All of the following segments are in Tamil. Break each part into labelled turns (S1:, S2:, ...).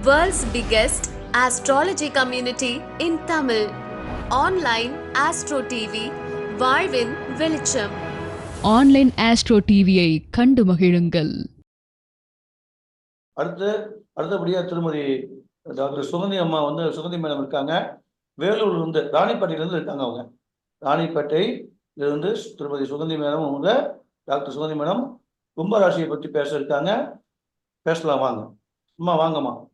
S1: World's biggest astrology community in Tamil. Online Astro TV, வாழ்வின் வெளிச்சம்
S2: ஆன்லைன் ஆஸ்ட்ரோ டிவியை கண்டு மகிழுங்கள்.
S3: அடுத்து அடுத்தபடியாக திருமதி டாக்டர் சுகந்தி அம்மா வந்து சுகந்தி மேடம் இருக்காங்க. வேலூர்ல இருந்து ராணிப்பேட்டையிலேருந்து இருக்காங்க அவங்க. ராணிப்பேட்டையிலிருந்து திருமதி சுகந்தி மேடம் அவங்க. டாக்டர் சுகந்தி மேடம் கும்பராசியை பற்றி பேச இருக்காங்க. பேசலாம் வாங்க. அம்மா வாங்கம்மா.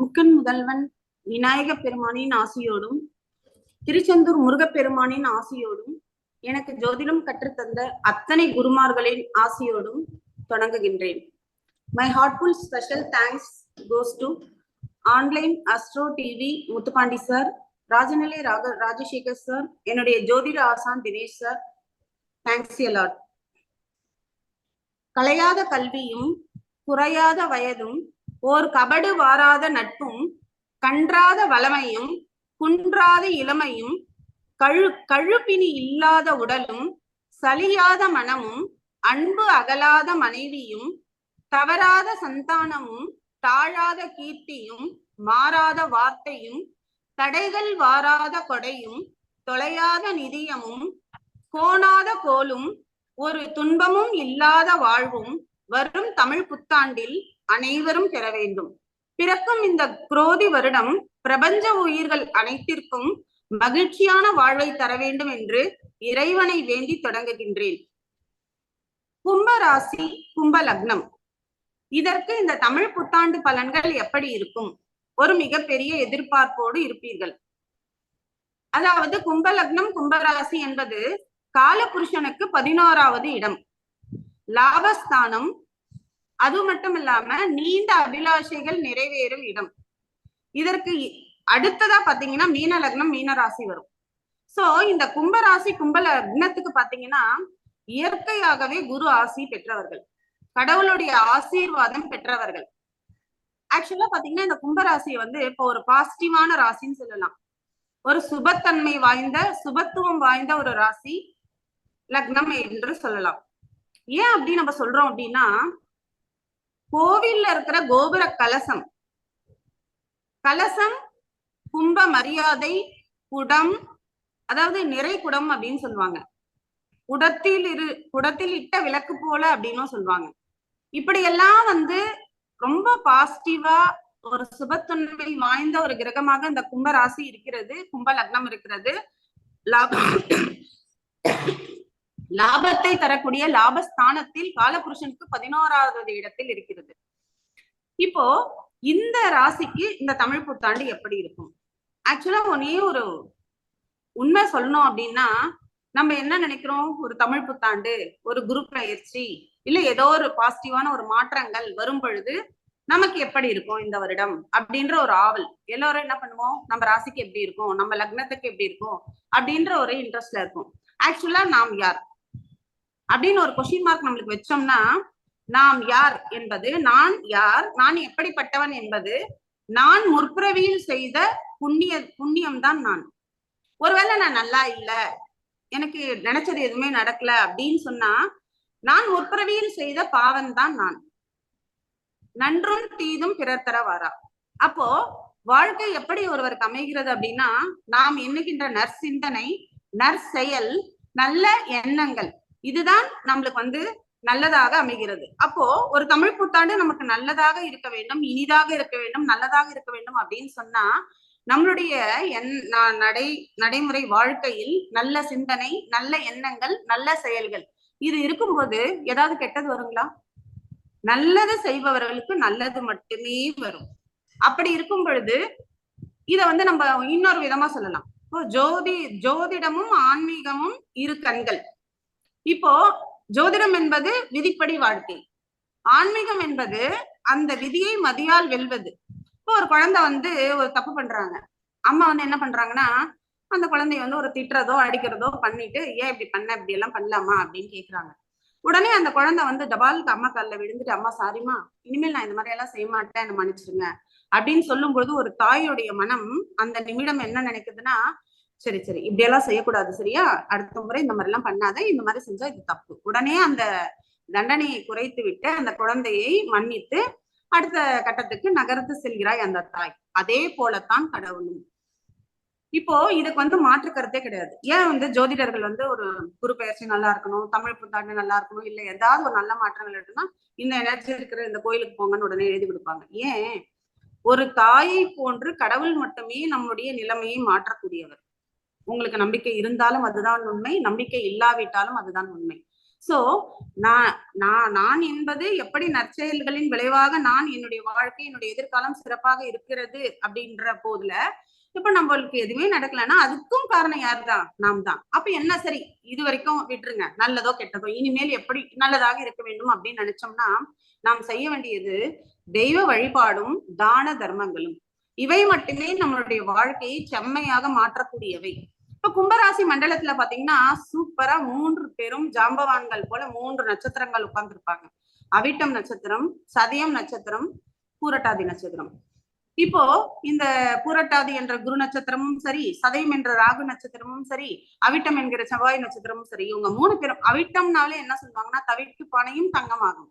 S4: முக்கன் முதல்வன் விநாயக பெருமானின் ஆசியோடும் திருச்செந்தூர் முருகப்பெருமானின் ஆசியோடும் எனக்கு ஜோதிடம் கற்றுத்தந்த அத்தனை குருமார்களின் ஆசியோடும் தொடங்குகின்றேன். My heartful special thanks goes to online astro TV Muthupandi sir Rajanilai ராக ராஜசேகர் சார் என்னுடைய ஜோதிட ஆசான் தினேஷ் சார் தேங்க்ஸ் எலாட் கலையாத கல்வியும் குறையாத வயதும் ஓர் கபடு வாராத நட்பும் கன்றாத வளமையும் குன்றாத இளமையும் கழு கழுப்பினி இல்லாத உடலும் சலியாத மனமும் அன்பு அகலாத மனைவியும் தவறாத சந்தானமும் தாழாத கீர்த்தியும் மாறாத வார்த்தையும் தடைகள் வாராத கொடையும் தொலையாத நிதியமும் கோணாத கோலும் ஒரு துன்பமும் இல்லாத வாழ்வும் வரும் தமிழ் புத்தாண்டில் அனைவரும் பெற வேண்டும். பிறக்கும் இந்த குரோதி வருடம் பிரபஞ்ச உயிர்கள் அனைத்திற்கும் மகிழ்ச்சியான வாழ்வை தர வேண்டும் என்று இறைவனை வேண்டி தொடங்குகின்றேன். கும்ப ராசி கும்ப லக்னம் இதற்கு இந்த தமிழ் புத்தாண்டு பலன்கள் எப்படி இருக்கும்? ஒரு மிகப்பெரிய எதிர்பார்ப்போடு இருப்பீர்கள். அதாவது கும்ப லக்னம் கும்பராசி என்பது காலபுருஷனுக்கு பதினோராவது இடம். லாபஸ்தானம் அது மட்டும் இல்லாம நீண்ட அபிலாஷைகள் நிறைவேறும் இடம். இதற்கு அடுத்ததா பாத்தீங்கன்னா மீன லக்னம் மீன ராசி வரும். சோ இந்த கும்பராசி கும்ப லக்னத்துக்கு பாத்தீங்கன்னா இயற்கையாகவே குரு ஆசி பெற்றவர்கள். கடவுளுடைய ஆசீர்வாதம் பெற்றவர்கள். ஆக்சுவலா பாத்தீங்கன்னா இந்த கும்பராசி வந்து இப்போ ஒரு பாசிட்டிவான ராசின்னு சொல்லலாம். ஒரு சுபத்தன்மை வாய்ந்த சுபத்துவம் வாய்ந்த ஒரு ராசி. லக்னம் என்று சொல்லலாம். ஏன் அப்படி நம்ம சொல்றோம் அப்படின்னா கோவில்ல இருக்கிற கோபுர கலசம். கலசம் கும்ப மரியாதை குடம் அதாவது நிறை குடம் அப்படின்னு சொல்லுவாங்க. குடத்தில் இரு குடத்தில் இட்ட விளக்கு போல அப்படின்னும் சொல்லுவாங்க. இப்படியெல்லாம் வந்து ரொம்ப பாசிட்டிவா ஒரு சுபத்தன்மை வாய்ந்த ஒரு கிரகமாக இந்த கும்ப ராசி இருக்கிறது. கும்ப லக்னம் இருக்கிறது. லாபத்தை தரக்கூடிய லாபஸ்தானத்தில் காலபுருஷனுக்கு பதினோராவது இடத்தில் இருக்கிறது. இப்போ இந்த ராசிக்கு இந்த தமிழ் புத்தாண்டு எப்படி இருக்கும்? ஆக்சுவலா ஒன்னே ஒரு உண்மை சொல்லணும் அப்படின்னா நம்ம என்ன நினைக்கிறோம்? ஒரு தமிழ் புத்தாண்டு ஒரு குரு பயிற்சி இல்ல ஏதோ ஒரு பாசிட்டிவான ஒரு மாற்றங்கள் வரும் பொழுது நமக்கு எப்படி இருக்கும் இந்த வருடம் அப்படின்ற ஒரு ஆவல். எல்லாரும் என்ன பண்ணுவோம்? நம்ம ராசிக்கு எப்படி இருக்கும்? நம்ம லக்னத்துக்கு எப்படி இருக்கும்? அப்படின்ற ஒரு இன்ட்ரெஸ்ட்ல இருக்கும். ஆக்சுவலா நாம் யார்? அப்படின்னு ஒரு கொஸ்டின் மார்க் நம்மளுக்கு வச்சோம்னா நாம் யார் என்பது நான் யார் நான் எப்படிப்பட்டவன் என்பது நான் முற்பிறவியில் செய்த புண்ணிய புண்ணியம் தான் நான். ஒருவேளை நான் நல்லா இல்ல எனக்கு நினைச்சது எதுவுமே நடக்கல அப்படின்னு சொன்னா நான் முற்பிறவியில் செய்த பாவம் தான் நான். நன்றும் தீதும் பிறர் தர வாரா அப்போ வாழ்க்கை எப்படி ஒருவருக்கு அமைகிறது அப்படின்னா நாம் எண்ணுகின்ற நற்சிந்தனை நற்செயல் நல்ல எண்ணங்கள். இதுதான் நம்மளுக்கு வந்து நல்லதாக அமைகிறது. அப்போ ஒரு தமிழ் புத்தாண்டு நமக்கு நல்லதாக இருக்க வேண்டும் இனிதாக இருக்க வேண்டும் நல்லதாக இருக்க வேண்டும் அப்படின்னு சொன்னா நம்மளுடைய என் நடை நடைமுறை வாழ்க்கையில் நல்ல சிந்தனை நல்ல எண்ணங்கள் நல்ல செயல்கள் இது இருக்கும்போது ஏதாவது கெட்டது வருங்களா? நல்லது செய்பவர்களுக்கு நல்லது மட்டுமே வரும். அப்படி இருக்கும் பொழுது இத வந்து நம்ம இன்னொரு விதமா சொல்லலாம். இப்போ ஜோதி ஜோதிடமும் ஆன்மீகமும் இரு கண்கள். இப்போ ஜோதிடம் என்பது விதிப்படி வாழ்க்கை. ஆன்மீகம் என்பது அந்த விதியை மதியால் வெல்வது. இப்போ ஒரு குழந்தை வந்து ஒரு தப்பு பண்றாங்க. அம்மா வந்து என்ன பண்றாங்கன்னா அந்த குழந்தைய வந்து ஒரு திட்டுறதோ அடிக்கிறதோ பண்ணிட்டு ஏன் இப்படி பண்ண? இப்படி எல்லாம் பண்ணலாமா? அப்படின்னு கேக்குறாங்க. உடனே அந்த குழந்தை வந்து டபாலுக்கு அம்மா காலில் விழுந்துட்டு அம்மா சாரிமா இனிமேல் நான் இந்த மாதிரி எல்லாம் செய்ய மாட்டேன் மன்னிச்சிருங்க. அப்படின்னு சொல்லும் பொழுது ஒரு தாயுடைய மனம் அந்த நிமிடம் என்ன நினைக்குதுன்னா சரி சரி. இப்படி எல்லாம் செய்யக்கூடாது சரியா? அடுத்த முறை இந்த மாதிரி எல்லாம் பண்ணாத இந்த மாதிரி செஞ்சா இது தப்பு. உடனே அந்த தண்டனையை குறைத்து விட்டு அந்த குழந்தையை மன்னித்து அடுத்த கட்டத்துக்கு நகர்த்து செல்கிறாய் அந்த தாய். அதே போலத்தான் கடவுளும். இப்போ இதுக்கு வந்து மாற்று கருத்தே கிடையாது. ஏன் வந்து ஜோதிடர்கள் வந்து ஒரு குரு பயிற்சி நல்லா இருக்கணும் தமிழ் புத்தாண்டு நல்லா இருக்கணும் இல்ல ஏதாவது ஒரு நல்ல மாற்றங்கள் இருக்குன்னா இந்த எனர்ஜி இருக்கிற இந்த கோயிலுக்கு போங்கன்னு உடனே எழுதி கொடுப்பாங்க. ஏன்? ஒரு தாயை போன்று கடவுள் மட்டுமே நம்முடைய நிலைமையை மாற்றக்கூடியவர். உங்களுக்கு நம்பிக்கை இருந்தாலும் அதுதான் உண்மை நம்பிக்கை இல்லாவிட்டாலும் அதுதான் உண்மை. சோ நான் நான் நான் என்பது எப்படி நற்செயல்களின் விளைவாக நான் என்னுடைய வாழ்க்கை என்னுடைய எதிர்காலம் சிறப்பாக இருக்கிறது அப்படின்ற போதுல இப்ப நம்மளுக்கு எதுவுமே நடக்கலைன்னா அதுக்கும் காரணம் யாருதான் நாம் தான் அப்ப என்ன சரி? இது வரைக்கும் விட்டுருங்க. நல்லதோ கெட்டதோ இனிமேல் எப்படி நல்லதாக இருக்க வேண்டும் அப்படின்னு நினைச்சோம்னா நாம் செய்ய வேண்டியது தெய்வ வழிபாடும் தான தர்மங்களும். இவை மட்டுமே நம்மளுடைய வாழ்க்கையை செம்மையாக மாற்றக்கூடியவை. இப்ப கும்பராசி மண்டலத்துல பாத்தீங்கன்னா சூப்பரா மூன்று பேரும் ஜாம்பவான்கள் போல மூன்று நட்சத்திரங்கள் உட்கார்ந்துருப்பாங்க. அவிட்டம் நட்சத்திரம் சதயம் நட்சத்திரம் பூரட்டாதி நட்சத்திரம். இப்போ இந்த பூரட்டாதி என்ற குரு நட்சத்திரமும் சரி சதயம் என்ற ராகு நட்சத்திரமும் சரி அவிட்டம் என்கிற செவ்வாய் நட்சத்திரமும் சரி இவங்க மூணு பேரும் அவிட்டம்னாலே என்ன சொல்லுவாங்கன்னா தவிட்டு பானையும் தங்கமாகும்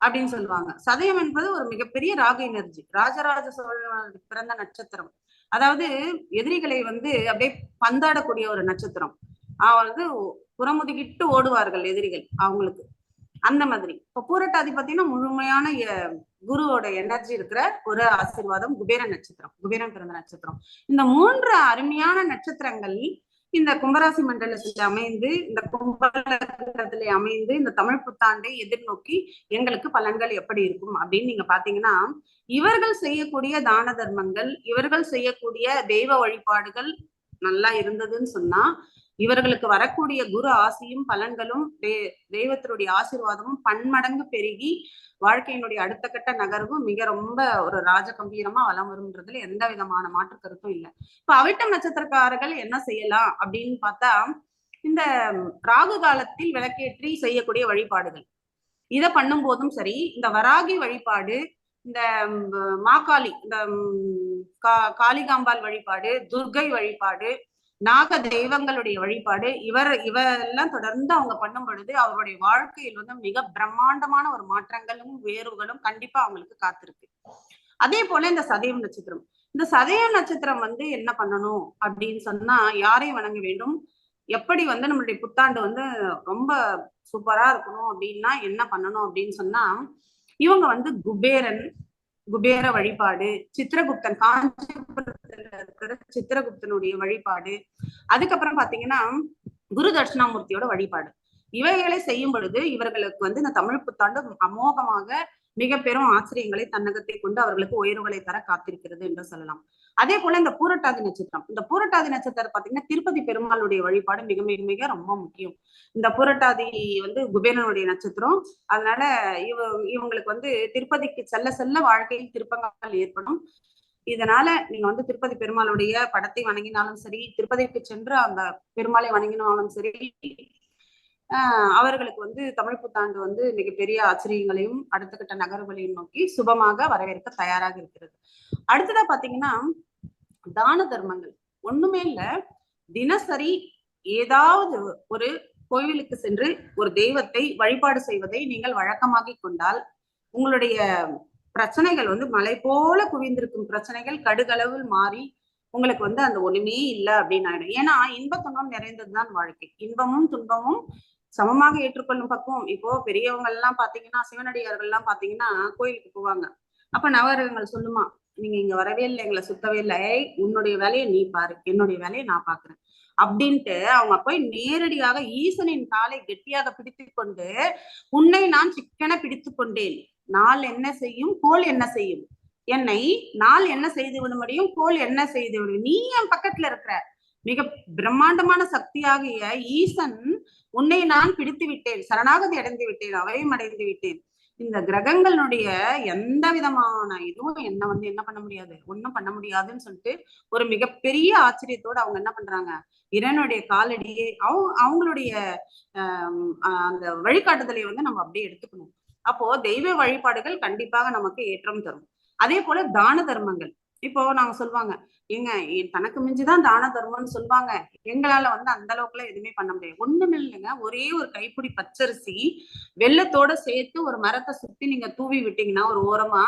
S4: அப்படின்னு சொல்லுவாங்க. சதயம் என்பது ஒரு மிகப்பெரிய ராகு எனர்ஜி. ராஜராஜ சோழன் பிறந்த நட்சத்திரம். அதாவது எதிரிகளை வந்து அப்படியே பந்தாடக்கூடிய ஒரு நட்சத்திரம். அவ வந்து புறமுதுகிட்டு ஓடுவார்கள் எதிரிகள் அவங்களுக்கு. அந்த மாதிரி. இப்போ பூரட்டாதி பார்த்தீங்கன்னா முழுமையான குருவோட எனர்ஜி இருக்கிற ஒரு ஆசீர்வாதம் குபேர நட்சத்திரம் குபேரன் பிறந்த நட்சத்திரம். இந்த மூன்று அருமையான நட்சத்திரங்கள் இந்த கும்பராசி மண்டலத்தில் அமைந்து இந்த கும்பலத்திலே அமைந்து இந்த தமிழ் புத்தாண்டை எதிர்நோக்கி எங்களுக்கு பலன்கள் எப்படி இருக்கும் அப்படின்னு நீங்க பாத்தீங்கன்னா இவர்கள் செய்யக்கூடிய தான தர்மங்கள் இவர்கள் செய்யக்கூடிய தெய்வ வழிபாடுகள் நல்லா இருந்ததுன்னு சொன்னா இவர்களுக்கு வரக்கூடிய குரு ஆசியும் பலன்களும் தே தெய்வத்தினுடைய ஆசீர்வாதமும் பன்மடங்கு பெருகி வாழ்க்கையினுடைய அடுத்த கட்ட நகர்வும் மிக ரொம்ப ஒரு ராஜ கம்பீரமா வலம் வரும்ன்றதுல எந்த விதமான மாற்று கருத்தும் இல்லை. இப்ப அவிட்டம் நட்சத்திரக்காரர்கள் என்ன செய்யலாம் அப்படின்னு பார்த்தா இந்த ராகு காலத்தில் விளக்கேற்றி செய்யக்கூடிய வழிபாடுகள். இத பண்ணும் போதும் சரி இந்த வராகி வழிபாடு இந்த மாகாளி இந்த ம், கா- காளிகாம்பாள் வழிபாடு துர்கை வழிபாடு நாக தெய்வங்களுடைய வழிபாடு இவர் இவரெல்லாம் தொடர்ந்து அவங்க பண்ணும் பொழுது அவருடைய வாழ்க்கையில் வந்து மிக பிரம்மாண்டமான ஒரு மாற்றங்களும் உயர்வுகளும் கண்டிப்பா அவங்களுக்கு காத்திருக்கு. அதே போல இந்த சதயம் நட்சத்திரம். இந்த சதயம் நட்சத்திரம் வந்து என்ன பண்ணணும் அப்படின்னு சொன்னா யாரை வணங்க வேண்டும்? எப்படி வந்து நம்மளுடைய புத்தாண்டு வந்து ரொம்ப சூப்பரா இருக்கணும் அப்படின்னா என்ன பண்ணணும் அப்படின்னு சொன்னா இவங்க வந்து குபேரன் குபேர வழிபாடு சித்திரகுப்தன் காஞ்சிபுரத்துல இருக்கிற சித்திரகுப்தனுடைய வழிபாடு. அதுக்கப்புறம் பாத்தீங்கன்னா குரு தட்சிணாமூர்த்தியோட வழிபாடு. இவைகளை செய்யும் பொழுது இவர்களுக்கு வந்து இந்த தமிழ் புத்தாண்டு அமோகமாக மிக பெரும் ஆச்சரியங்களை தன்னகத்தை கொண்டு அவர்களுக்கு உயர்வுகளை தர காத்திருக்கிறது என்று சொல்லலாம். அதே போல இந்த பூரட்டாதி நட்சத்திரம். இந்த பூரட்டாதி நட்சத்திரம் பாத்தீங்கன்னா திருப்பதி பெருமாளுடைய வழிபாடு மிக மிக மிக ரொம்ப முக்கியம். இந்த பூரட்டாதி வந்து குபேரனுடைய நட்சத்திரம். அதனால இவ இவங்களுக்கு வந்து திருப்பதிக்கு செல்ல செல்ல வாழ்க்கையில் திருப்பங்கள் ஏற்படும். இதனால நீங்க வந்து திருப்பதி பெருமாளுடைய படத்தை வணங்கினாலும் சரி திருப்பதிக்கு சென்று அந்த பெருமாளை வணங்கினாலும் சரி அவர்களுக்கு வந்து தமிழ் புத்தாண்டு வந்து மிகப்பெரிய ஆச்சரியங்களையும் அடுத்த கட்ட நகர்வுகளையும் நோக்கி சுபமாக வரவேற்க தயாராக இருக்கிறது. அடுத்ததா பாத்தீங்கன்னா தான தர்மங்கள். ஒண்ணுமே இல்ல. தினசரி ஏதாவது ஒரு கோவிலுக்கு சென்று ஒரு தெய்வத்தை வழிபாடு செய்வதை நீங்கள் வழக்கமாக கொண்டால் உங்களுடைய பிரச்சனைகள் வந்து மலை போல குவிந்திருக்கும் பிரச்சனைகள் கடுகளவில் மாறி உங்களுக்கு வந்து அந்த ஒண்ணுமே இல்லை அப்படின்னு ஆயிடும். ஏன்னா இன்ப துன்பம் நிறைந்ததுதான் வாழ்க்கை. இன்பமும் துன்பமும் சமமாக ஏற்றுக்கொள்ளும் பக்குவம். இப்போ பெரியவங்க எல்லாம் பாத்தீங்கன்னா சிவனடியார்கள் எல்லாம் பாத்தீங்கன்னா கோயிலுக்கு போவாங்க. அப்ப நவரகங்கள் சொல்லுமா நீங்க இங்க வரவே இல்லை எங்களை சுத்தவே இல்லை. உன்னுடைய வேலையை நீ பாரு. என்னுடைய வேலையை நான் பாக்குறேன். அப்படின்ட்டு அவங்க போய் நேரடியாக ஈசனின் காலை கெட்டியாக பிடித்து கொண்டு உன்னை நான் சிக்கன பிடித்து கொண்டேன். நாள் என்ன செய்யும்? கோல் என்ன செய்யும்? என்னை நாள் என்ன செய்து விட முடியும் கோல் என்ன செய்து விடும்? நீ என் பக்கத்துல இருக்கிற? மிக பிரம்மாண்டமான சக்தியாகிய ஈசன் உன்னை நான் பிடித்து விட்டேன். சரணாகதி அடைந்து விட்டேன். அவையும் அடைந்து விட்டேன். இந்த கிரகங்களுடைய எந்த விதமான இதுவும் என்ன வந்து என்ன பண்ண முடியாது? ஒண்ணும் பண்ண முடியாதுன்னு சொல்லிட்டு ஒரு மிகப்பெரிய ஆச்சரியத்தோட அவங்க என்ன பண்றாங்க? இறைவனுடைய காலடியே அவங்க அவங்களுடைய அந்த வழிகாட்டுதலை வந்து நம்ம அப்படியே எடுத்துக்கணும். அப்போ தெய்வ வழிபாடுகள் கண்டிப்பாக நமக்கு ஏற்றம் தரும். அதே போல தான தர்மங்கள். இப்போ நாங்க சொல்லுவாங்க ஏங்க என் தனக்கு மிஞ்சிதான் தான தர்மம்னு சொல்லுவாங்க எங்களால வந்து அந்த அளவுக்குலாம் எதுவுமே பண்ண முடியாது. ஒண்ணுமே இல்லைங்க. ஒரே ஒரு கைப்பிடி பச்சரிசி வெள்ளத்தோட சேர்த்து ஒரு மரத்தை சுத்தி நீங்க தூவி விட்டீங்கன்னா ஒரு ஓரமா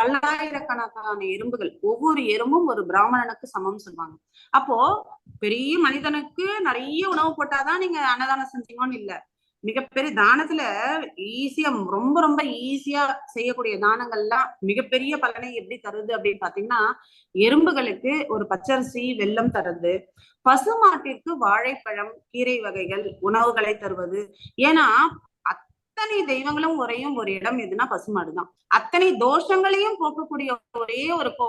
S4: பல்லாயிரக்கணக்கான எறும்புகள் ஒவ்வொரு எறும்பும் ஒரு பிராமணனுக்கு சமம் சொல்லுவாங்க அப்போ பெரிய மனிதனுக்கு நிறைய உணவு போட்டாதான் நீங்க அன்னதானம் செஞ்சீங்கன்னு இல்ல. மிகப்பெரிய தானத்துல ஈஸியா ரொம்ப ரொம்ப ஈஸியா செய்யக்கூடிய தானங்கள்லாம் மிகப்பெரிய பலனை எப்படி தருது அப்படின்னு பாத்தீங்கன்னா எறும்புகளுக்கு ஒரு பச்சரிசி வெல்லம் தருது. பசுமாட்டிற்கு வாழைப்பழம் கீரை வகைகள் உணவுகளை தருவது. ஏன்னா அத்தனை தெய்வங்களும் உரையும் ஒரு இடம் எதுனா பசுமாடுதான். அத்தனை தோஷங்களையும் போக்கக்கூடிய ஒரே ஒரு கோ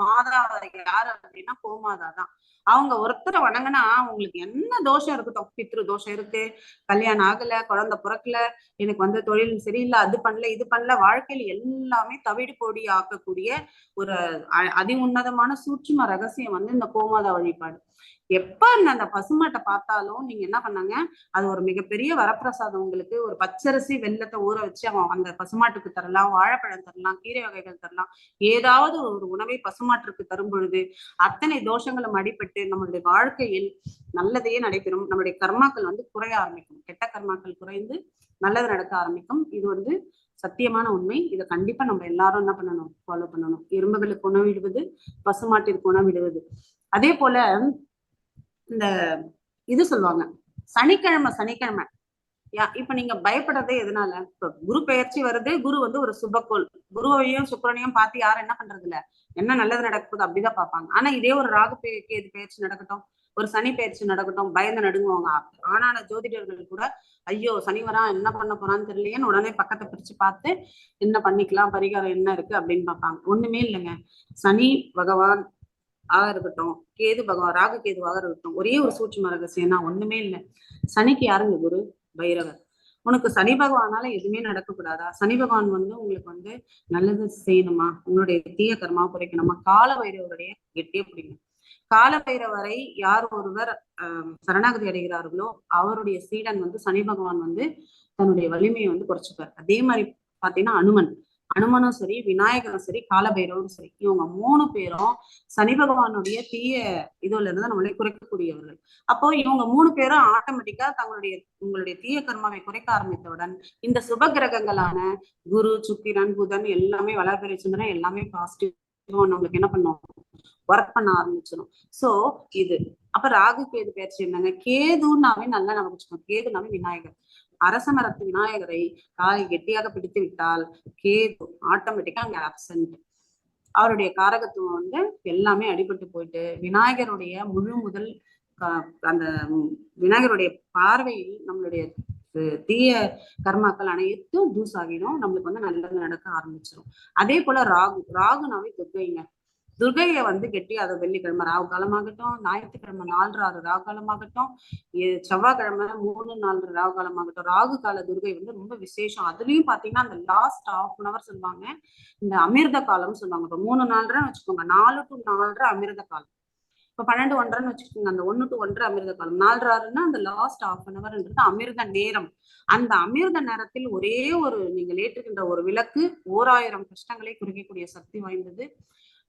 S4: மாதா யாரு அப்படின்னா கோமாதா தான் அவங்க ஒருத்தரை வணங்கினா அவங்களுக்கு என்ன தோஷம் இருக்கட்டும் பித்ரு தோஷம் இருக்கு. கல்யாணம் ஆகல குழந்தை பிறக்கல எனக்கு வந்து தொழில் சரியில்லை அது பண்ணல இது பண்ணல வாழ்க்கையில எல்லாமே தவிடு பொடி ஆக்கக்கூடிய ஒரு அதி உன்னதமான சூட்சும ரகசியம் வந்து இந்த கோமாதா வழிபாடு. எப்ப அந்த- அந்த பசுமாட்டை பார்த்தாலும் நீங்க என்ன பண்ணாங்க? அது ஒரு மிகப்பெரிய வரப்பிரசாதம் உங்களுக்கு. ஒரு பச்சரிசி வெள்ளத்தை ஊற வச்சு அவன் அந்த பசுமாட்டுக்கு தரலாம் வாழைப்பழம் தரலாம் கீரை வகைகள் தரலாம். ஏதாவது ஒரு உணவை பசுமாட்டிற்கு தரும் பொழுது அத்தனை தோஷங்களும் அடிபட்டு நம்மளுடைய வாழ்க்கையில் நல்லதையே நடைபெறும். நம்மளுடைய கர்மாக்கள் வந்து குறைய ஆரம்பிக்கும். கெட்ட கர்மாக்கள் குறைந்து நல்லது நடக்க ஆரம்பிக்கும். இது வந்து சத்தியமான உண்மை. இதை கண்டிப்பா நம்ம எல்லாரும் என்ன பண்ணணும்? ஃபாலோ பண்ணணும். எறும்புகளுக்கு உணவிடுவது பசுமாட்டிற்கு உணவிடுவது அதே போல இந்த இது சொல்லுவாங்க. சனிக்கிழமை சனிக்கிழமை. யா இப்ப நீங்க பயப்படுறதே எதனால? இப்ப குரு பெயர்ச்சி வருது குரு வந்து ஒரு சுபக்கோள். குருவையும் சுக்கரனையும் பார்த்து யாரும் என்ன பண்றது இல்ல என்ன நல்லது நடக்குது அப்படிதான் பார்ப்பாங்க. ஆனா இதே ஒரு ராகு பெய- கேது பயிற்சி நடக்கட்டும் ஒரு சனி பயிற்சி நடக்கட்டும் பயந்து நடுங்குவாங்க. ஆனான ஜோதிடர்கள் கூட ஐயோ சனி வரா என்ன பண்ண போறான்னு தெரியலையேன்னு உடனே பக்கத்தை பிரிச்சு பார்த்து என்ன பண்ணிக்கலாம் பரிகாரம் என்ன இருக்கு அப்படின்னு பார்ப்பாங்க. ஒண்ணுமே இல்லைங்க. சனி பகவான் ஆக இருக்கட்டும் கேது பகவான் ராகு கேதுவாக இருக்கட்டும் ஒரே ஒரு சூட்சும ரகசியம் தான் ஒண்ணுமே இல்லை. சனிக்கு யாருங்க குரு? பைரவர். உனக்கு சனி பகவானால எதுவுமே நடக்கக்கூடாதா? சனி பகவான் வந்து உங்களுக்கு வந்து நல்லது செய்யணுமா? உங்களுடைய தீய கர்மா குறைக்கணுமா? கால பைரவருடைய கெட்டிய பிடிக்கும் கால பைரவரை யார் ஒருவர் ஆஹ் சரணாகதி அடைகிறார்களோ அவருடைய சீடன் வந்து சனி பகவான் வந்து தன்னுடைய வலிமையை வந்து குறைச்சிப்பார். அதே மாதிரி பாத்தீங்கன்னா அனுமன். அனுமனும் சரி விநாயகரும் சரி காலபைரவரும் சரி இவங்க மூணு பேரும் சனி பகவானுடைய தீய இதுல இருந்து நம்மளை குறைக்கக்கூடியவர்கள். அப்போ இவங்க மூணு பேரும் ஆட்டோமேட்டிக்கா தங்களுடைய உங்களுடைய தீய கர்மாவை குறைக்க ஆரம்பித்தவுடன் இந்த சுப கிரகங்களான குரு சுக்கிரன் புதன் எல்லாமே வளர்பிறை சந்திரன் எல்லாமே பாசிட்டிவ் நம்மளுக்கு என்ன பண்ணும்? ஒர்க் பண்ண ஆரம்பிச்சிடும் சோ இது. அப்ப ராகு கேது பயிற்சி என்னங்க? கேதுனாவே நல்லா நமக்கு வச்சுக்கோங்க. கேதுனாவே விநாயகர். அரச மரத்து விநாயகரை காலை கெட்டியாக பிடித்து விட்டால் கேது ஆட்டோமேட்டிக்கா அங்க ஆப்சன்ட் அவருடைய காரகத்துவம் வந்து எல்லாமே அடிபட்டு போயிட்டு விநாயகருடைய முழு முதல் அந்த விநாயகருடைய பார்வையில் நம்மளுடைய தீய கர்மாக்கள் அனைத்தும் தூஸ் ஆகிடும். நம்மளுக்கு வந்து நல்லது நடக்க ஆரம்பிச்சிடும் அதே போல ராகு ராகுனாவே துர்கைங்க துர்கையை வந்து கெட்டி அதை வெள்ளிக்கிழமை ராகு காலமாகட்டும் ஞாயிற்றுக்கிழமை நாலு ஆறு ராகு காலமாகட்டும் செவ்வாய்க்கிழமை மூணு நாலு ராகு காலமாகட்டும் ராகு கால துர்கை வந்து ரொம்ப விசேஷம். அதுலயும் பாத்தீங்கன்னா அந்த லாஸ்ட் ஹாஃப் அன் அவர் சொல்லுவாங்க. இந்த அமிர்த காலம்னு சொல்லுவாங்க. இப்ப மூணு நாலுன்னு வச்சுக்கோங்க. நாலு டு நாலு அமிர்த காலம். இப்ப பன்னெண்டு ஒன்றரைன்னு வச்சுக்கோங்க. அந்த ஒண்ணு டு ஒன்றரை அமிர்த காலம். நாலு ஆறுன்னா அந்த லாஸ்ட் ஹாஃப் அன் அவர்ன்றது அமிர்த நேரம். அந்த அமிர்த நேரத்தில் ஒரே ஒரு நீங்கள் ஏற்றுகின்ற ஒரு விளக்கு ஓராயிரம் கஷ்டங்களை குறிக்கக்கூடிய சக்தி வாய்ந்தது.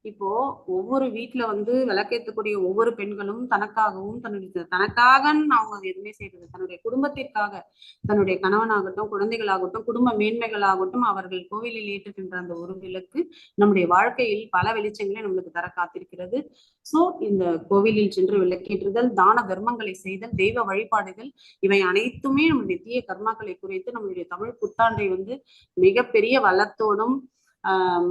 S4: இப்போ ஒவ்வொரு வீட்டுல வந்து விளக்கேற்றக்கூடிய ஒவ்வொரு பெண்களும் தனக்காகவும் தன்னுடைய தனக்காக அவங்க எதுவுமே செய்யறது தன்னுடைய குடும்பத்திற்காக தன்னுடைய கணவனாகட்டும் குழந்தைகளாகட்டும் குடும்ப மேன்மைகளாகட்டும் அவர்கள் கோவிலில் ஏற்றுகின்ற அந்த ஒரு விளக்கு நம்முடைய வாழ்க்கையில் பல வெளிச்சங்களை நம்மளுக்கு தர காத்திருக்கிறது. சோ இந்த கோவிலில் சென்று விளக்கேற்றுதல் தான தர்மங்களை செய்தல் தெய்வ வழிபாடுகள் இவை அனைத்துமே நம்முடைய தீய கர்மாக்களை குறைத்து நம்மளுடைய தமிழ் புத்தாண்டை வந்து மிகப்பெரிய வளத்தோடும் ஆஹ்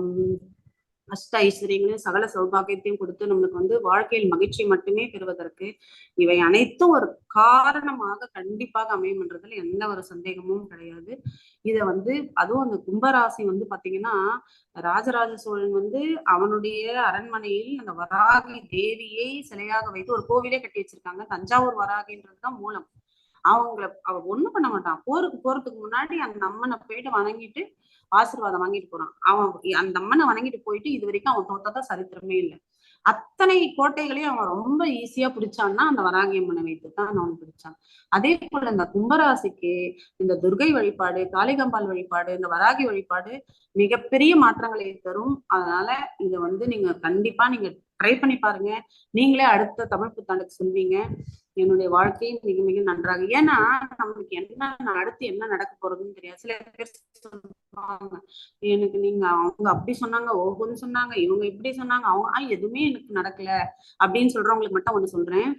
S4: அஷ்ட ஐஸ்வர்யங்களையும் சகல சௌபாகியத்தையும் கொடுத்து நம்மளுக்கு வந்து வாழ்க்கையில் மகிழ்ச்சி மட்டுமே பெறுவதற்கு இவை அனைத்தும் ஒரு காரணமாக கண்டிப்பாக அமையும்ன்றதுல எந்த ஒரு சந்தேகமும் கிடையாது. இத வந்து அதுவும் அந்த கும்பராசி வந்து பாத்தீங்கன்னா ராஜராஜ சோழன் வந்து அவனுடைய அரண்மனையில் அந்த வராகி தேவியை சிலையாக வைத்து ஒரு கோவிலே கட்டி வச்சிருக்காங்க. தஞ்சாவூர் வராகின்றதுதான் மூலம். அவங்கள அவ ஒண்ணும் பண்ண மாட்டான். போருக்கு போறதுக்கு முன்னாடி அந்த அம்மனை போயிட்டு வணங்கிட்டு ஆசீர்வாதம் வாங்கிட்டு போறான். அவன் அந்த அம்மனை வணங்கிட்டு போயிட்டு இது வரைக்கும் அவன் தோத்ததா சரித்திரமே இல்லை. அத்தனை கோட்டைகளையும் அவன் ரொம்ப ஈஸியா பிடிச்சான்னா அந்த வராகியம்மனை வைத்து தான் அவன் பிடிச்சான். அதே போல இந்த கும்பராசிக்கு இந்த துர்கை வழிபாடு காளிகம்பால் வழிபாடு இந்த வராகி வழிபாடு மிகப்பெரிய மாற்றங்களை தரும். அதனால இதை வந்து நீங்க கண்டிப்பா நீங்க ட்ரை பண்ணி பாருங்க. நீங்களே அடுத்த தமிழ் புத்தாண்டுக்கு சொல்வீங்க. என்னுடைய வாழ்க்கையும் மிக மிக நன்றாக. ஏன்னா நம்மளுக்கு என்ன அடுத்து என்ன நடக்க போறதுன்னு தெரியாது. சில பேர் சொல்லுவாங்க எனக்கு நீங்க அவங்க அப்படி சொன்னாங்க ஓஹோன்னு சொன்னாங்க இவங்க இப்படி சொன்னாங்க அவங்க ஆ, எதுவுமே எனக்கு நடக்கல அப்படின்னு சொல்றவங்களுக்கு மட்டும் ஒண்ணு சொல்றேன்.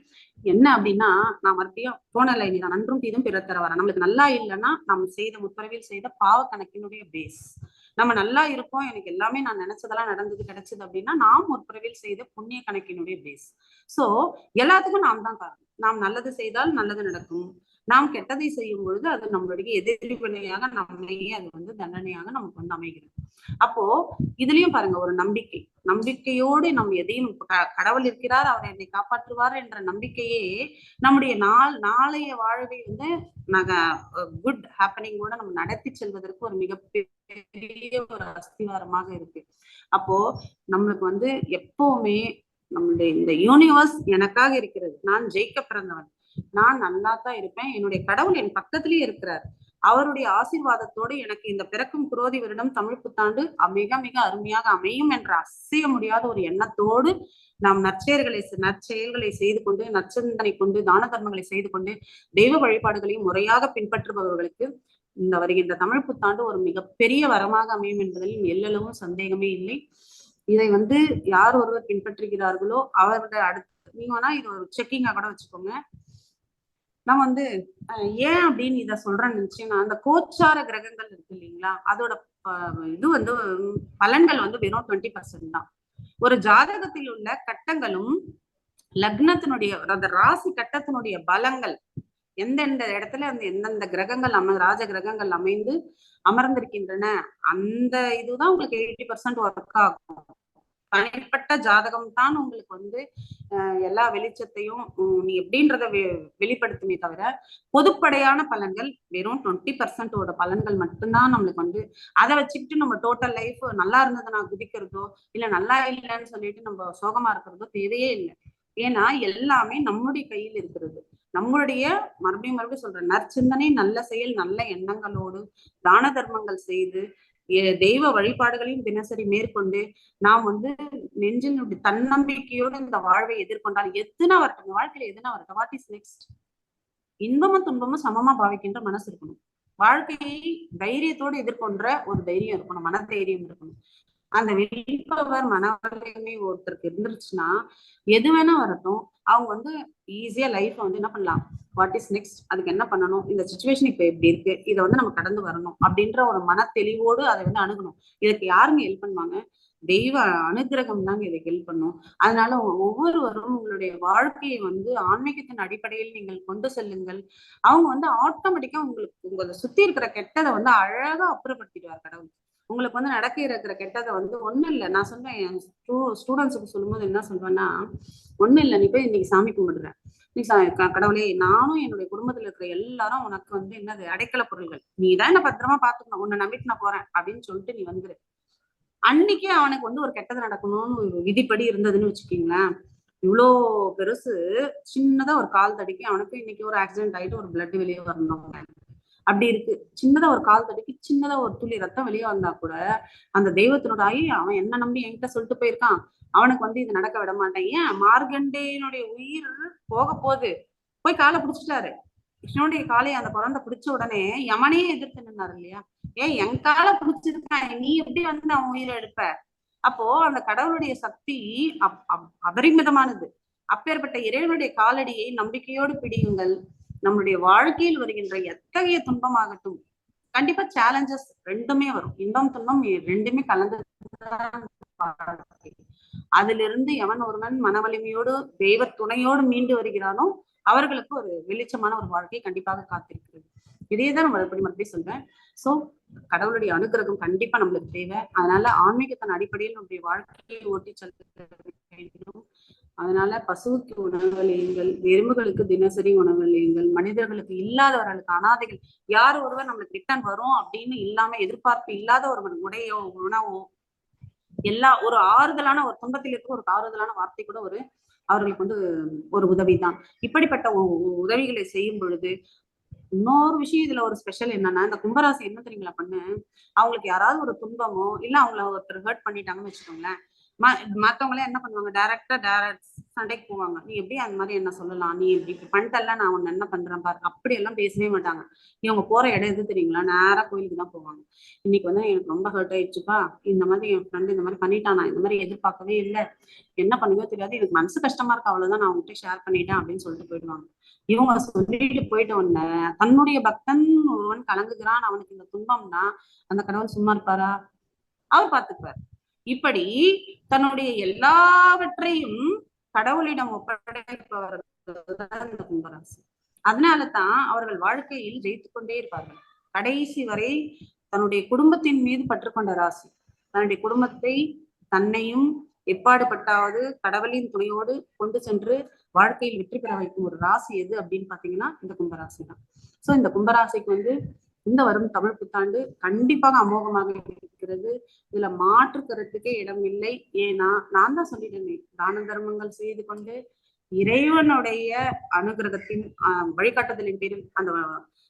S4: என்ன அப்படின்னா நான் மறுபடியும் போனல தான் நன்றும் தீதும் பிறத்தர வர நம்மளுக்கு நல்லா இல்லைன்னா நம்ம செய்த முற்பரவில் செய்த பாவ கணக்கினுடைய பேஸ் நம்ம நல்லா இருக்கோம். எனக்கு எல்லாமே நான் நினைச்சதெல்லாம் நடந்தது கிடைச்சது அப்படின்னா நாம் முற்பிறவில் செய்த புண்ணிய கணக்கினுடைய பேஸ் சோ எல்லாத்துக்கும் நாம் தான் காரணம். நாம் நல்லது செய்தால் நல்லது நடக்கும். நாம் கெட்டதை செய்யும் பொழுது அது நம்மளுடைய எதிர்வினையாக நம்மளையே அது வந்து தண்டனையாக நமக்கு வந்து அமைகிறது. அப்போ இதுலயும் பாருங்க ஒரு நம்பிக்கை. நம்பிக்கையோடு நம்ம எதையும் கடவுள் இருக்கிறார் அவர் என்னை காப்பாற்றுவார் என்ற நம்பிக்கையே நம்முடைய நாள் நாளைய வாழ்வை வந்து நக குட் ஹாப்பனிங்கோட நம்ம நடத்தி செல்வதற்கு ஒரு மிகப்பெரிய ஒரு அஸ்திவாரமாக இருக்கு. அப்போ நம்மளுக்கு வந்து எப்பவுமே நம்மளுடைய இந்த யூனிவர்ஸ் எனக்காக இருக்கிறது. நான் ஜெயிக்க பிறந்தவன். நான் நல்லா தான் இருப்பேன். என்னுடைய கடவுள் என் பக்கத்திலேயே இருக்கிறார். அவருடைய ஆசீர்வாதத்தோடு எனக்கு இந்த பிறக்கும் குரோதி வருடம் தமிழ் புத்தாண்டு மிக மிக அருமையாக அமையும் என்ற அசைய முடியாத ஒரு எண்ணத்தோடு நாம் நற்செயல்களை நற்செயல்களை செய்து கொண்டு நற்சிந்தனை கொண்டு தான தர்மங்களை செய்து கொண்டு தெய்வ வழிபாடுகளையும் முறையாக பின்பற்றுபவர்களுக்கு இந்த வருகின்ற தமிழ் புத்தாண்டு ஒரு மிகப்பெரிய வரமாக அமையும் என்பதில் எல்லளவும் சந்தேகமே இல்லை. இதை வந்து யார் ஒருவர் பின்பற்றுகிறார்களோ அவருடைய அடுத்து நீங்க வேணா இது ஒரு செக்கிங்கா கூட வச்சுக்கோங்க. நான் வந்து ஏன் அப்படின்னு இத சொல்றேன்னு நினைச்சீங்கன்னா அந்த கோச்சார கிரகங்கள் இருக்கு இல்லைங்களா? அதோட இது வந்து பலன்கள் வந்து வெறும் டுவெண்ட்டி பர்சன்ட் தான். ஒரு ஜாதகத்தில் உள்ள கட்டங்களும் லக்னத்தினுடைய அந்த ராசி கட்டத்தினுடைய பலங்கள் எந்தெந்த இடத்துல அந்த எந்தெந்த கிரகங்கள் அம ராஜ கிரகங்கள் அமைந்து அமர்ந்திருக்கின்றன அந்த இதுதான் உங்களுக்கு எயிட்டி பர்சன்ட் ஒர்க் ஆகும். தனிப்பட்ட ஜாதகம் தான் உங்களுக்கு வந்து எல்லா வெளிச்சத்தையும் உம், நீ எப்படின்றத வெ- வெளிப்படுத்துமே தவிர பொதுப்படையான பலன்கள் வெறும் டுவெண்ட்டி பர்சன்டோட பலன்கள் மட்டும்தான் நம்மளுக்கு வந்து அதை வச்சுக்கிட்டு நம்ம டோட்டல் லைஃப் நல்லா இருந்தது நான் குதிக்கிறதோ இல்ல நல்லா இல்லைன்னு சொல்லிட்டு நம்ம சோகமா இருக்கிறதோ தேவையே இல்லை. ஏன்னா எல்லாமே நம்முடைய கையில் இருக்கிறது. நம்மளுடைய மறுபடியும் மறுபடியும் சொல்றேன் நற்சிந்தனை நல்ல செயல் நல்ல எண்ணங்களோடு தான தர்மங்கள் செய்து தெய்வ வழிபாடுகளையும் தினசரி மேற்கொண்டு நாம் வந்து நெஞ்சில் தன்னம்பிக்கையோடு இந்த வாழ்வை எதிர்கொண்டால் எதுனா வரட்டும் வாழ்க்கையில எதுனா வரட்டும் வாட் இஸ் நெக்ஸ்ட் இன்பமும் துன்பமும் சமமா பாவிக்கின்ற மனசு இருக்கணும். வாழ்க்கையை தைரியத்தோடு எதிர்கொண்ட ஒரு தைரியம் இருக்கணும். மன தைரியம் இருக்கணும். அந்த விழிப்பவர் மன வலிமை ஒருத்தருக்கு இருந்துருச்சுன்னா எது வேணா வரட்டும். அவங்க வந்து ஈஸியா லைஃப் வந்து என்ன பண்ணலாம்? வாட் இஸ் நெக்ஸ்ட் அதுக்கு என்ன பண்ணணும்? இந்த சுச்சுவேஷன் இப்ப எப்படி இருக்கு. இதை வந்து நம்ம கடந்து வரணும். அப்படின்ற ஒரு மன தெளிவோடு அதை வந்து அணுகணும். இதுக்கு யாருங்க ஹெல்ப் பண்ணுவாங்க? தெய்வ அனுகிரகம் தாங்க இதை ஹெல்ப் பண்ணும். அதனால ஒவ்வொருவரும் உங்களுடைய வாழ்க்கையை வந்து ஆன்மீகத்தின் அடிப்படையில் நீங்கள் கொண்டு செல்லுங்கள். அவங்க வந்து ஆட்டோமேட்டிக்கா உங்களுக்கு உங்களை சுத்தி இருக்கிற கெட்டதை வந்து அழகா அப்புறப்படுத்திடுவார் கடவுள். உங்களுக்கு வந்து நடக்க இருக்கிற கெட்டதை வந்து ஒண்ணும் இல்லை. நான் சொல்றேன் என் ஸ்டூடெண்ட்ஸுக்கு சொல்லும்போது என்ன சொல்றேன்னா ஒண்ணும் இல்லை நீ போய் இன்னைக்கு சாமி கும்பிடுற. நீ சா- கடவுளே நானும் என்னுடைய குடும்பத்துல இருக்கிற எல்லாரும் உனக்கு வந்து என்னது அடைக்கல பொருள்கள். நீ தான் என்ன பத்திரமா பாத்துக்கணும். உன்னை நம்பிட்டு நான் போறேன். அப்படின்னு சொல்லிட்டு நீ வந்துரு. அன்னைக்கே அவனுக்கு வந்து ஒரு கெட்டது நடக்கணும்னு ஒரு விதிப்படி இருந்ததுன்னு வச்சுக்கீங்களேன் இவ்வளோ பெருசு சின்னதா ஒரு கால் தடிக்கு அவனுக்கு இன்னைக்கு ஒரு ஆக்சிடென்ட் ஆயிட்டு ஒரு பிளட் வெளியே வரணும். அப்படி இருக்கு. சின்னதா ஒரு கால் தடிக்கு சின்னதா ஒரு துளி ரத்தம் வெளியே வந்தா கூட அந்த தெய்வத்தினோட அவன் என்ன நம்பி என்கிட்ட சொல்லிட்டு போயிருக்கான்? அவனுக்கு வந்து இது நடக்க விட மாட்டேன். ஏன்? மார்கண்டேயனுடைய உயிர் போக போகுது. போய் காலை பிடிச்சிட்டாரு. கிருஷ்ணனுடைய காலை அந்த குழந்தை பிடிச்ச உடனே யமனையே எதிர்த்து நின்னாரு இல்லையா? ஏன் என் காலை பிடிச்சிருக்கான் நீ எப்படி வந்து அவன் உயிரை எடுப்ப? அப்போ அந்த கடவுளுடைய சக்தி அப்- அப்- அபரிமிதமானது. அப்பேற்பட்ட இறைவனுடைய காலடியை நம்பிக்கையோடு பிடியுங்கள். நம்மளுடைய வாழ்க்கையில் வருகின்ற எத்தகைய துன்பமாகட்டும் கண்டிப்பா சேலஞ்சஸ் ரெண்டுமே வரும். இன்பம் துன்பம் ரெண்டுமே கலந்து அதிலிருந்து எவன் ஒருவன் மன வலிமையோடு தெய்வ துணையோடு மீண்டு வருகிறானோ அவர்களுக்கு ஒரு வெளிச்சமான ஒரு வாழ்க்கை கண்டிப்பாக காத்திருக்கிறது. இதே தான் நம்ம எப்படி மறுபடியும் சொல்றேன். சோ கடவுளுடைய அனுகிரகம் கண்டிப்பா நம்மளுக்கு தேவை. அதனால ஆன்மீகத்தின் அடிப்படையில் நம்முடைய வாழ்க்கையை ஓட்டி செல்ல அதனால பசுவுக்கு உணவளியுங்கள் எறும்புகளுக்கு தினசரி உணவளியுங்கள் மனிதர்களுக்கு இல்லாதவர்களுக்கு அனாதைகள் யார் ஒருவர் நம்மளுக்கு ரிட்டர்ன் வரும் அப்படின்னு இல்லாம எதிர்பார்ப்பு இல்லாத ஒரு உடையோ உணவோ எல்லா ஒரு ஆறுதலான ஒரு துன்பத்தில் இருக்க ஒரு ஆறுதலான வார்த்தை கூட ஒரு அவர்களுக்கு வந்து ஒரு உதவி தான் இப்படிப்பட்ட உதவிகளை செய்யும் பொழுது இன்னொரு விஷயம் இதுல ஒரு ஸ்பெஷல் என்னன்னா இந்த கும்பராசி என்ன தெரியுங்களா பண்ணு? அவங்களுக்கு யாராவது ஒரு துன்பமோ இல்ல அவங்கள ஒருத்தர் ஹர்ட் பண்ணிட்டாங்கன்னு வச்சுக்கோங்களேன் மத்தவங்களே என்ன பண்ணுவாங்க? டைரக்டா டைரக்ட் சண்டைக்கு போவாங்க. நீ எப்படி அந்த மாதிரி என்ன சொல்லலாம்? நீ இப்படி பண்ணிட்டல நான் உன்னை என்ன பண்றேன் பாரு. அப்படி எல்லாம் பேசவே மாட்டாங்க. இவங்க போற இடம் எது தெரியுங்களா? நேரா கோயிலுக்கு தான் போவாங்க. இன்னைக்கு வந்து எனக்கு ரொம்ப ஹர்ட் ஆயிடுச்சுப்பா. இந்த மாதிரி என் ஃப்ரெண்டு இந்த மாதிரி பண்ணிட்டானா. இந்த மாதிரி எதிர்பார்க்கவே இல்லை. என்ன பண்ணுவோ தெரியாது. எனக்கு மனசு கஷ்டமா இருக்கு. அவ்வளவுதான் நான் உங்ககிட்ட ஷேர் பண்ணிட்டேன் அப்படின்னு சொல்லிட்டு போயிடுவாங்க. இவங்க சொல்லிட்டு போயிட்ட உடனே தன்னுடைய பக்தன் ஒருவன் கலங்குகிறான். அவனுக்கு இந்த துன்பம்னா அந்த கடவுள் சும்மா இருப்பாரா? அவர் பாத்துக்குவாரு. இப்படி தன்னுடைய எல்லாவற்றையும் கடவுளிடம் ஒப்படைப்பவர்கள் இந்த கும்பராசி. அதனாலதான் அவர்கள் வாழ்க்கையில் ஜெயித்து கொண்டே இருப்பார்கள். கடைசி வரை தன்னுடைய குடும்பத்தின் மீது பற்றுக்கொண்ட ராசி. தன்னுடைய குடும்பத்தை தன்னையும் எப்பாடுபட்டாவது கடவுளின் துணையோடு கொண்டு சென்று வாழ்க்கையில் வெற்றி பெற வைக்கும் ஒரு ராசி எது அப்படின்னு பாத்தீங்கன்னா இந்த கும்பராசி தான் சோ இந்த கும்பராசிக்கு வந்து இந்த வரும் தமிழ் புத்தாண்டு கண்டிப்பாக அமோகமாக இருக்கிறது. இதுல மாற்று கருத்துக்கே இடம் இல்லை. ஏன்னா நான் தான் சொல்லிட்டேனே தான தர்மங்கள் செய்து கொண்டு இறைவனுடைய அனுகிரகத்தின் வழிகாட்டுதலின் பேரில் அந்த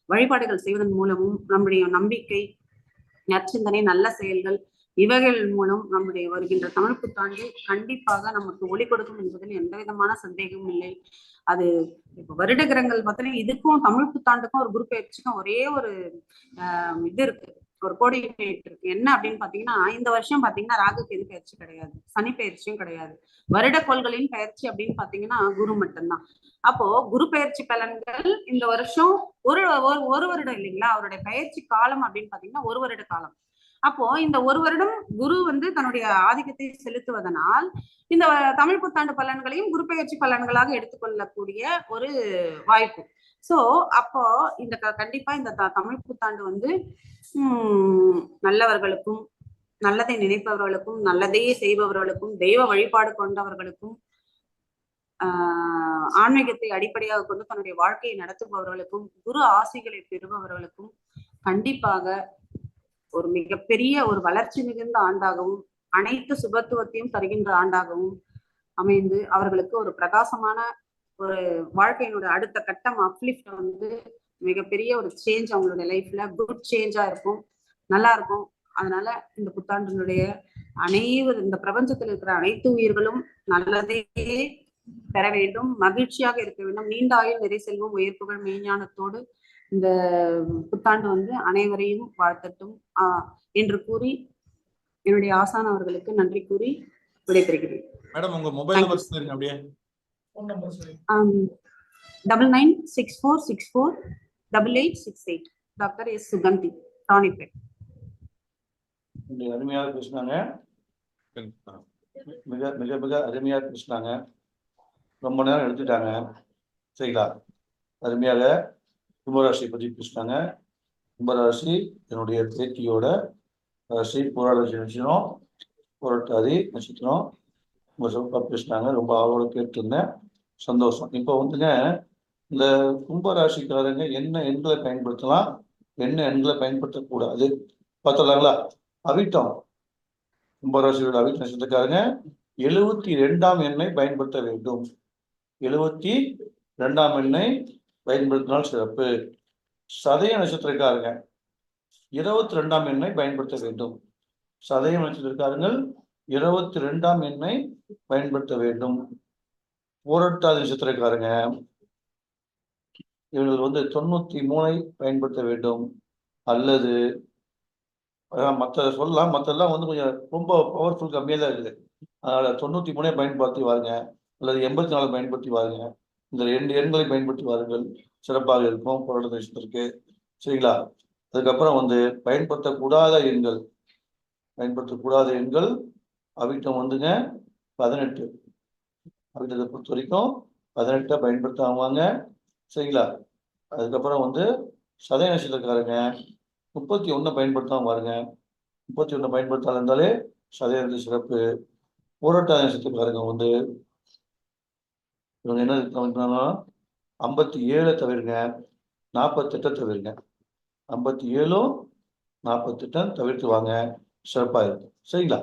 S4: வழிபாடுகள் செய்வதன் மூலமும் நம்முடைய நம்பிக்கை நற்சிந்தனை நல்ல செயல்கள் இவைகள் மூலம் நம்முடைய வருகின்ற தமிழ் புத்தாண்டு கண்டிப்பாக நமக்கு ஒளி கொடுக்கும் என்பதில் எந்த விதமான சந்தேகமும் இல்லை. அது இப்ப வருடகிரகங்கள் பார்த்தீங்கன்னா இதுக்கும் தமிழ் புத்தாண்டுக்கும் ஒரு குரு ஒரே ஒரு ஆஹ், இது இருக்கு. ஒரு கோடி இருக்கு. என்ன அப்படின்னு பாத்தீங்கன்னா இந்த வருஷம் பாத்தீங்கன்னா ராகு கேது பயிற்சி கிடையாது. சனி பயிற்சியும் கிடையாது. வருட கோள்களின் பயிற்சி அப்படின்னு பாத்தீங்கன்னா குரு மட்டும்தான். அப்போ குரு பயிற்சி பலன்கள் இந்த வருஷம் ஒரு ஒரு- ஒரு வருடம் இல்லைங்களா? அவருடைய பயிற்சி காலம் அப்படின்னு பாத்தீங்கன்னா ஒரு வருட காலம். அப்போ இந்த ஒரு வருடம் குரு வந்து தன்னுடைய ஆதிக்கத்தை செலுத்துவதனால் இந்த தமிழ் புத்தாண்டு பலன்களையும் குரு பெயர்ச்சி பலன்களாக எடுத்துக்கொள்ளக்கூடிய ஒரு வாய்ப்பு. சோ அப்போ இந்த கண்டிப்பா இந்த த- தமிழ் புத்தாண்டு வந்து உம் நல்லவர்களுக்கும் நல்லதை நினைப்பவர்களுக்கும் நல்லதையே செய்பவர்களுக்கும் தெய்வ வழிபாடு கொண்டவர்களுக்கும் ஆஹ் ஆன்மீகத்தை அடிப்படையாக கொண்டு தன்னுடைய வாழ்க்கையை நடத்துபவர்களுக்கும் குரு ஆசிகளை பெறுபவர்களுக்கும் கண்டிப்பாக ஒரு மிகப்பெரிய ஒரு வளர்ச்சி மிகுந்த ஆண்டாகவும் அனைத்து சுபத்துவத்தையும் தருகின்ற ஆண்டாகவும் அமைந்து அவர்களுக்கு ஒரு பிரகாசமான ஒரு வாழ்க்கையினுடைய அடுத்த கட்டம் அப்லிஃப்ட் வந்து மிகப்பெரிய ஒரு சேஞ்ச் அவங்களுடைய லைஃப்ல குட் சேஞ்சா இருக்கும். நல்லா இருக்கும். அதனால இந்த புத்தாண்டினுடைய அனைவரு இந்த பிரபஞ்சத்தில் இருக்கிற அனைத்து உயிர்களும் நல்லதையே பெற வேண்டும். மகிழ்ச்சியாக இருக்க வேண்டும். நீண்ட ஆயுள் நிறை செல்வம் உயர் புகழ் மெய்ஞானத்தோடு இந்த புத்தாண்டு வந்து அனைவரையும் வாழ்த்தட்டும். ஆஹ் என்று கூறி என்னுடைய ஆசான் அவர்களுக்கு நன்றி கூறி விடைபெறுகிறேன்.
S5: மேடம் உங்க மொபைல். நம்பர் சொல்லுங்க. அப்படியே
S4: double nine six four six four double eight six eight doctor S Suganthi Ranipet
S3: அருமையாக பேசினாங்க. மிக மிக மிக அருமையாக பேசினாங்க. ரொம்ப நேரம் எடுத்துட்டாங்க. சரிங்களா? அருமையாக கும்பராசியை பற்றி பேசினாங்க கும்பராசி என்னுடைய தேக்கியோட ராசி போராடாசி நட்சத்திரம் போராட்டாதி நட்சத்திரம் ரொம்ப சிறப்பாக பேசினாங்க. ரொம்ப ஆவலோட கேட்டிருந்தேன். சந்தோஷம். இப்போ வந்துங்க இந்த கும்பராசிக்காரங்க என்ன எண்களை பயன்படுத்தலாம் என்ன எண்களை பயன்படுத்தக்கூடாது? பார்த்தலாங்களா அவிட்டம். கும்பராசியோட அவிட்ட நட்சத்திரக்காரங்க எழுபத்தி ரெண்டாம் எண்ணை பயன்படுத்த வேண்டும். எழுபத்தி ரெண்டாம் எண்ணை பயன்படுத்தினால் சிறப்பு. சதய நட்சத்திரக்காரங்க. இருபத்தி ரெண்டாம் எண்ணை பயன்படுத்த வேண்டும். சதய நட்சத்திரக்காரங்கள் இருபத்தி ரெண்டாம் எண்ணை பயன்படுத்த வேண்டும். போராட்டாதி நட்சத்திரக்காரங்க. இவர்கள் வந்து தொண்ணூத்தி மூணை பயன்படுத்த வேண்டும். அல்லது மற்ற சொல்லலாம். மற்றெல்லாம் வந்து கொஞ்சம் ரொம்ப பவர்ஃபுல் கம்மியாக தான் இருக்குது. அதனால தொண்ணூத்தி மூணே பயன்படுத்தி வாருங்க. அல்லது எண்பத்தி நாலு பயன்படுத்தி வாருங்க. இந்த ரெண்டு எண்களை பயன்படுத்தி வாருங்கள் சிறப்பாக இருக்கும் போராட்ட நட்சத்திரத்திற்கு சரிங்களா? அதுக்கப்புறம் வந்து பயன்படுத்தக்கூடாத எண்கள். பயன்படுத்தக்கூடாத எண்கள். அவிட்டம் வந்துங்க பதினெட்டு. அவிட்டத்தை பொறுத்த வரைக்கும் பதினெட்டை பயன்படுத்தாமங்க. சரிங்களா? அதுக்கப்புறம் வந்து சதய நட்சத்திரக்காரங்க முப்பத்தி ஒன்றை பயன்படுத்தாமல் பாருங்க. முப்பத்தி ஒன்றை பயன்படுத்தாம இருந்தாலே சதயத்து சிறப்பு. போராட்ட நட்சத்திரக்காரங்க வந்து இவங்க என்ன ஐம்பத்தி ஏழை தவிருங்க நாற்பத்தெட்டை தவிருங்க. ஐம்பத்தி ஏழும் நாற்பத்தெட்டை தவிர்த்து வாங்க சிறப்பாக இருக்கும் சரிங்களா?